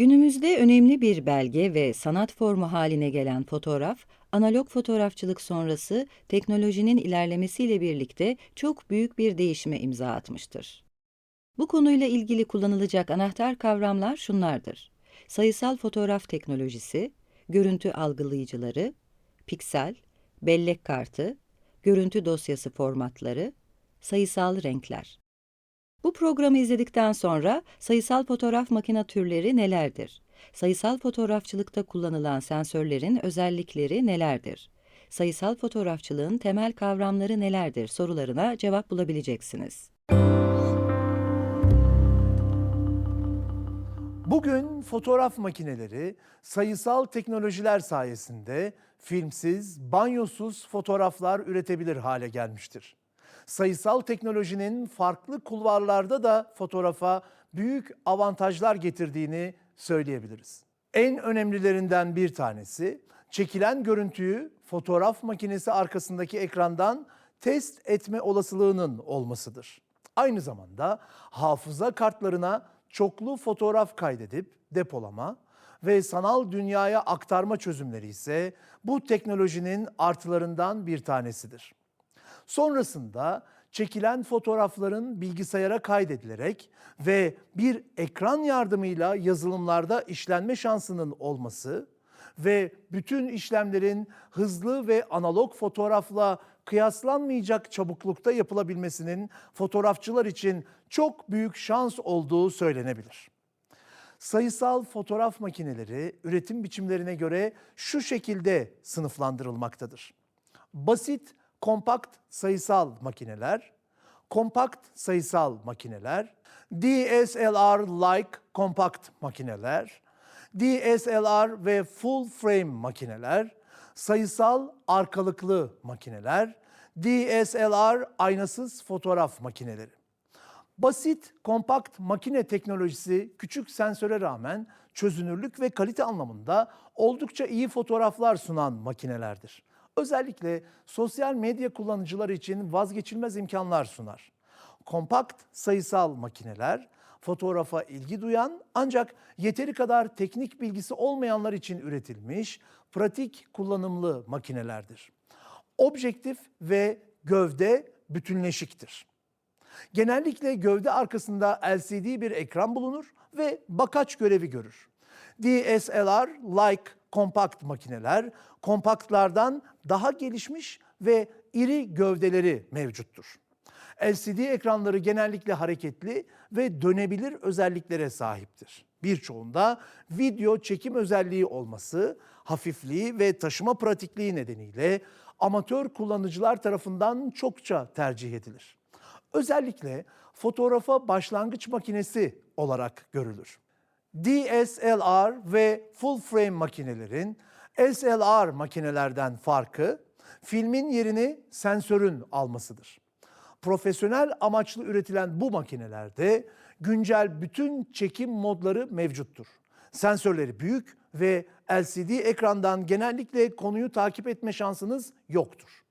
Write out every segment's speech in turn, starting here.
Günümüzde önemli bir belge ve sanat formu haline gelen fotoğraf, analog fotoğrafçılık sonrası teknolojinin ilerlemesiyle birlikte çok büyük bir değişime imza atmıştır. Bu konuyla ilgili kullanılacak anahtar kavramlar şunlardır. Sayısal fotoğraf teknolojisi, görüntü algılayıcıları, piksel, bellek kartı, görüntü dosyası formatları, sayısal renkler. Bu programı izledikten sonra sayısal fotoğraf makine türleri nelerdir? Sayısal fotoğrafçılıkta kullanılan sensörlerin özellikleri nelerdir? Sayısal fotoğrafçılığın temel kavramları nelerdir sorularına cevap bulabileceksiniz. Bugün fotoğraf makineleri sayısal teknolojiler sayesinde filmsiz, banyosuz fotoğraflar üretebilir hale gelmiştir. Sayısal teknolojinin farklı kulvarlarda da fotoğrafa büyük avantajlar getirdiğini söyleyebiliriz. En önemlilerinden bir tanesi çekilen görüntüyü fotoğraf makinesi arkasındaki ekrandan test etme olasılığının olmasıdır. Aynı zamanda hafıza kartlarına çoklu fotoğraf kaydedip depolama ve sanal dünyaya aktarma çözümleri ise bu teknolojinin artılarından bir tanesidir. Sonrasında çekilen fotoğrafların bilgisayara kaydedilerek ve bir ekran yardımıyla yazılımlarda işlenme şansının olması ve bütün işlemlerin hızlı ve analog fotoğrafla kıyaslanmayacak çabuklukta yapılabilmesinin fotoğrafçılar için çok büyük şans olduğu söylenebilir. Sayısal fotoğraf makineleri üretim biçimlerine göre şu şekilde sınıflandırılmaktadır. Basit kompakt sayısal makineler, kompakt sayısal makineler, DSLR-like kompakt makineler, DSLR ve full frame makineler, sayısal arkalıklı makineler, DSLR aynasız fotoğraf makineleri. Basit, kompakt makine teknolojisi küçük sensöre rağmen çözünürlük ve kalite anlamında oldukça iyi fotoğraflar sunan makinelerdir. Özellikle sosyal medya kullanıcıları için vazgeçilmez imkanlar sunar. Kompakt sayısal makineler fotoğrafa ilgi duyan ancak yeteri kadar teknik bilgisi olmayanlar için üretilmiş pratik kullanımlı makinelerdir. Objektif ve gövde bütünleşiktir. Genellikle gövde arkasında LCD bir ekran bulunur ve bakaç görevi görür. DSLR-like kompakt makineler kompaktlardan daha gelişmiş ve iri gövdeleri mevcuttur. LCD ekranları genellikle hareketli ve dönebilir özelliklere sahiptir. Birçoğunda video çekim özelliği olması, hafifliği ve taşıma pratikliği nedeniyle amatör kullanıcılar tarafından çokça tercih edilir. Özellikle fotoğrafa başlangıç makinesi olarak görülür. DSLR ve full frame makinelerin SLR makinelerden farkı filmin yerini sensörün almasıdır. Profesyonel amaçlı üretilen bu makinelerde güncel bütün çekim modları mevcuttur. Sensörleri büyük ve LCD ekrandan genellikle konuyu takip etme şansınız yoktur.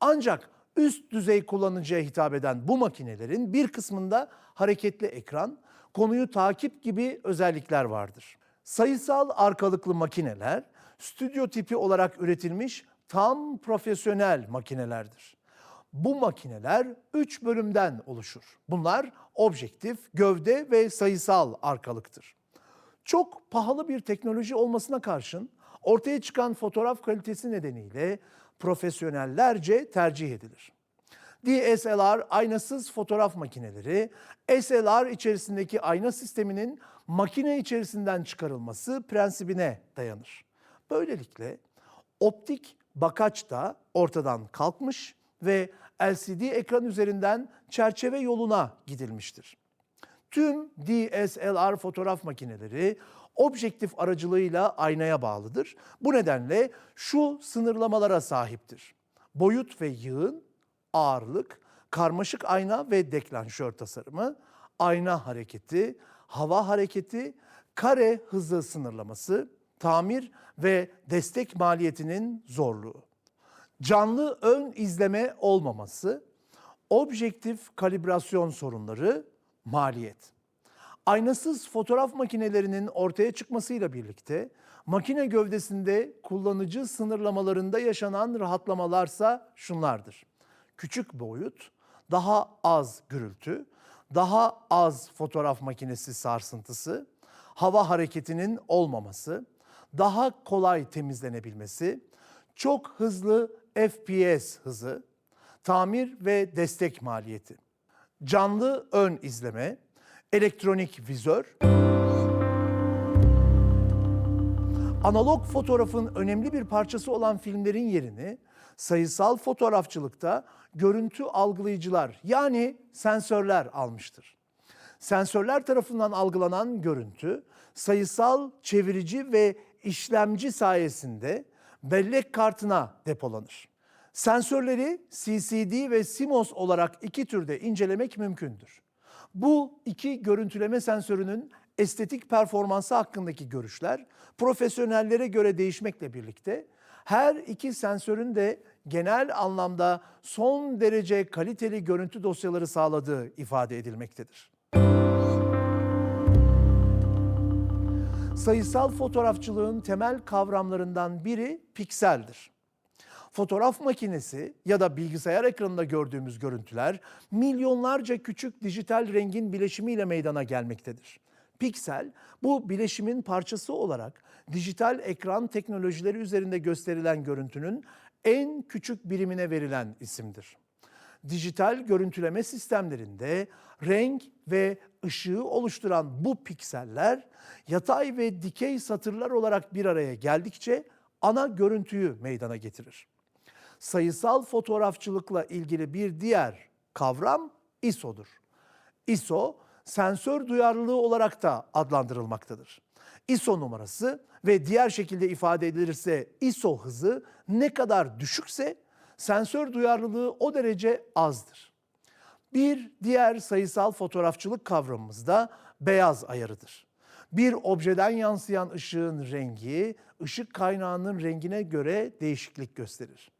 Ancak üst düzey kullanıcıya hitap eden bu makinelerin bir kısmında hareketli ekran, konuyu takip gibi özellikler vardır. Sayısal arkalıklı makineler stüdyo tipi olarak üretilmiş tam profesyonel makinelerdir. Bu makineler 3 bölümden oluşur. Bunlar objektif, gövde ve sayısal arkalıktır. Çok pahalı bir teknoloji olmasına karşın ortaya çıkan fotoğraf kalitesi nedeniyle profesyonellerce tercih edilir. DSLR aynasız fotoğraf makineleri, SLR içerisindeki ayna sisteminin makine içerisinden çıkarılması prensibine dayanır. Böylelikle optik bakaç da ortadan kalkmış ve LCD ekran üzerinden çerçeve yoluna gidilmiştir. Tüm DSLR fotoğraf makineleri objektif aracılığıyla aynaya bağlıdır. Bu nedenle şu sınırlamalara sahiptir. Boyut ve yığın, ağırlık, karmaşık ayna ve deklanşör tasarımı, ayna hareketi, hava hareketi, kare hızı sınırlaması, tamir ve destek maliyetinin zorluğu. Canlı ön izleme olmaması, objektif kalibrasyon sorunları, maliyet. Aynasız fotoğraf makinelerinin ortaya çıkmasıyla birlikte makine gövdesinde kullanıcı sınırlamalarında yaşanan rahatlamalarsa şunlardır. Küçük boyut, daha az gürültü, daha az fotoğraf makinesi sarsıntısı, hava hareketinin olmaması, daha kolay temizlenebilmesi, çok hızlı FPS hızı, tamir ve destek maliyeti, canlı ön izleme, elektronik vizör, analog fotoğrafın önemli bir parçası olan filmlerin yerini sayısal fotoğrafçılıkta görüntü algılayıcılar yani sensörler almıştır. Sensörler tarafından algılanan görüntü sayısal çevirici ve işlemci sayesinde bellek kartına depolanır. Sensörleri CCD ve CMOS olarak iki türde incelemek mümkündür. Bu iki görüntüleme sensörünün estetik performansı hakkındaki görüşler profesyonellere göre değişmekle birlikte her iki sensörün de genel anlamda son derece kaliteli görüntü dosyaları sağladığı ifade edilmektedir. Sayısal fotoğrafçılığın temel kavramlarından biri pikseldir. Fotoğraf makinesi ya da bilgisayar ekranında gördüğümüz görüntüler milyonlarca küçük dijital rengin bileşimiyle meydana gelmektedir. Piksel bu bileşimin parçası olarak dijital ekran teknolojileri üzerinde gösterilen görüntünün en küçük birimine verilen isimdir. Dijital görüntüleme sistemlerinde renk ve ışığı oluşturan bu pikseller yatay ve dikey satırlar olarak bir araya geldikçe ana görüntüyü meydana getirir. Sayısal fotoğrafçılıkla ilgili bir diğer kavram ISO'dur. ISO sensör duyarlılığı olarak da adlandırılmaktadır. ISO numarası ve diğer şekilde ifade edilirse ISO hızı ne kadar düşükse sensör duyarlılığı o derece azdır. Bir diğer sayısal fotoğrafçılık kavramımız da beyaz ayarıdır. Bir objeden yansıyan ışığın rengi, ışık kaynağının rengine göre değişiklik gösterir.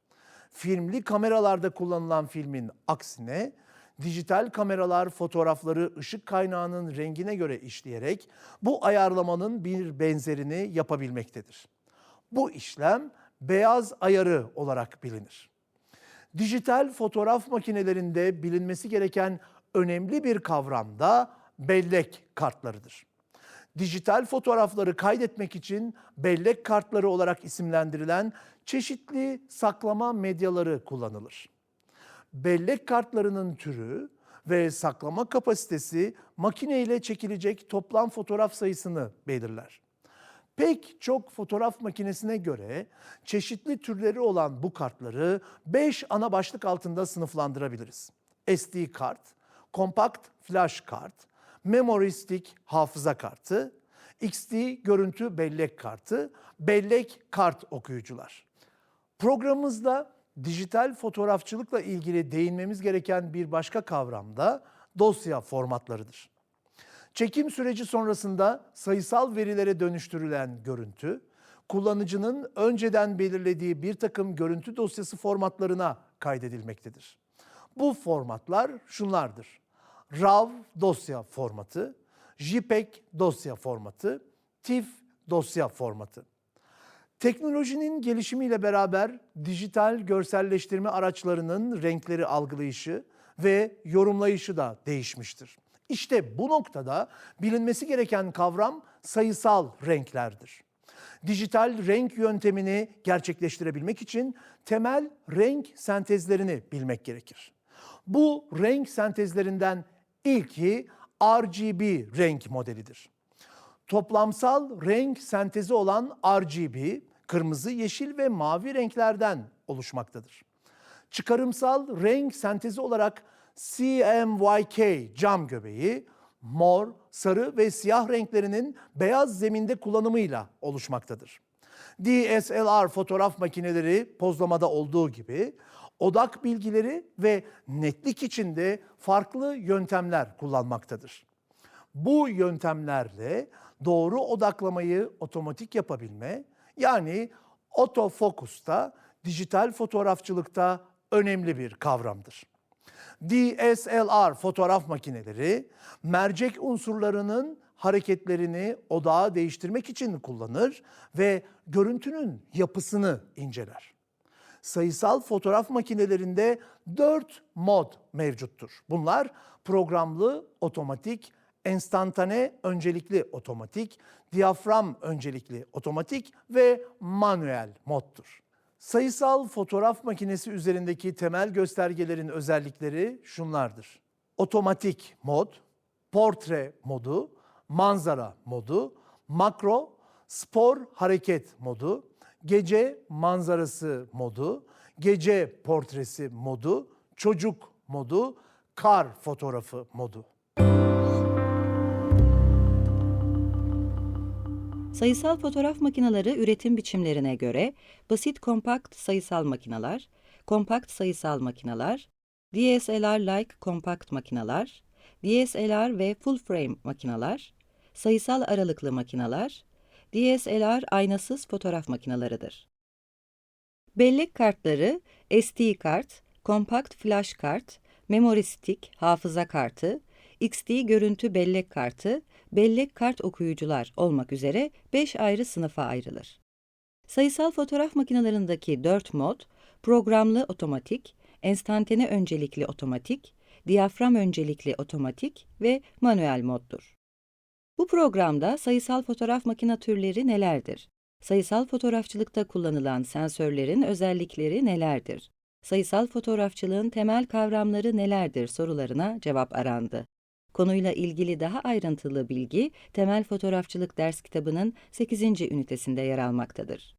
Filmli kameralarda kullanılan filmin aksine dijital kameralar fotoğrafları ışık kaynağının rengine göre işleyerek bu ayarlamanın bir benzerini yapabilmektedir. Bu işlem beyaz ayarı olarak bilinir. Dijital fotoğraf makinelerinde bilinmesi gereken önemli bir kavram da bellek kartlarıdır. Dijital fotoğrafları kaydetmek için bellek kartları olarak isimlendirilen çeşitli saklama medyaları kullanılır. Bellek kartlarının türü ve saklama kapasitesi makine ile çekilecek toplam fotoğraf sayısını belirler. Pek çok fotoğraf makinesine göre çeşitli türleri olan bu kartları 5 ana başlık altında sınıflandırabiliriz. SD kart, kompakt flash kart, memory stick hafıza kartı, XD görüntü bellek kartı, bellek kart okuyucular. Programımızda dijital fotoğrafçılıkla ilgili değinmemiz gereken bir başka kavram da dosya formatlarıdır. Çekim süreci sonrasında sayısal verilere dönüştürülen görüntü, kullanıcının önceden belirlediği bir takım görüntü dosyası formatlarına kaydedilmektedir. Bu formatlar şunlardır. RAW dosya formatı, JPEG dosya formatı, TIFF dosya formatı. Teknolojinin gelişimiyle beraber dijital görselleştirme araçlarının renkleri algılayışı ve yorumlayışı da değişmiştir. İşte bu noktada bilinmesi gereken kavram sayısal renklerdir. Dijital renk yöntemini gerçekleştirebilmek için temel renk sentezlerini bilmek gerekir. Bu renk sentezlerinden ilki RGB renk modelidir. Toplamsal renk sentezi olan RGB, kırmızı, yeşil ve mavi renklerden oluşmaktadır. Çıkarımsal renk sentezi olarak CMYK cam göbeği, mor, sarı ve siyah renklerinin beyaz zeminde kullanımıyla oluşmaktadır. DSLR fotoğraf makineleri pozlamada olduğu gibi odak bilgileri ve netlik içinde farklı yöntemler kullanmaktadır. Bu yöntemlerle doğru odaklamayı otomatik yapabilme yani otofokus da dijital fotoğrafçılıkta önemli bir kavramdır. DSLR fotoğraf makineleri mercek unsurlarının hareketlerini odağa değiştirmek için kullanır ve görüntünün yapısını inceler. Sayısal fotoğraf makinelerinde 4 mod mevcuttur. Bunlar programlı otomatik, enstantane öncelikli otomatik, diyafram öncelikli otomatik ve manuel moddur. Sayısal fotoğraf makinesi üzerindeki temel göstergelerin özellikleri şunlardır. Otomatik mod, portre modu, manzara modu, makro, spor hareket modu, gece manzarası modu, gece portresi modu, çocuk modu, kar fotoğrafı modu. Sayısal fotoğraf makineleri üretim biçimlerine göre basit kompakt sayısal makineler, kompakt sayısal makineler, DSLR-like kompakt makineler, DSLR ve full frame makineler, sayısal aralıklı makineler, DSLR aynasız fotoğraf makineleridir. Bellek kartları SD kart, kompakt flash kart, memory stick, hafıza kartı, XD görüntü bellek kartı, bellek kart okuyucular olmak üzere 5 ayrı sınıfa ayrılır. Sayısal fotoğraf makinelerindeki 4 mod, programlı otomatik, enstantane öncelikli otomatik, diyafram öncelikli otomatik ve manuel moddur. Bu programda sayısal fotoğraf makine türleri nelerdir? Sayısal fotoğrafçılıkta kullanılan sensörlerin özellikleri nelerdir? Sayısal fotoğrafçılığın temel kavramları nelerdir sorularına cevap arandı. Konuyla ilgili daha ayrıntılı bilgi Temel Fotoğrafçılık ders kitabının 8. ünitesinde yer almaktadır.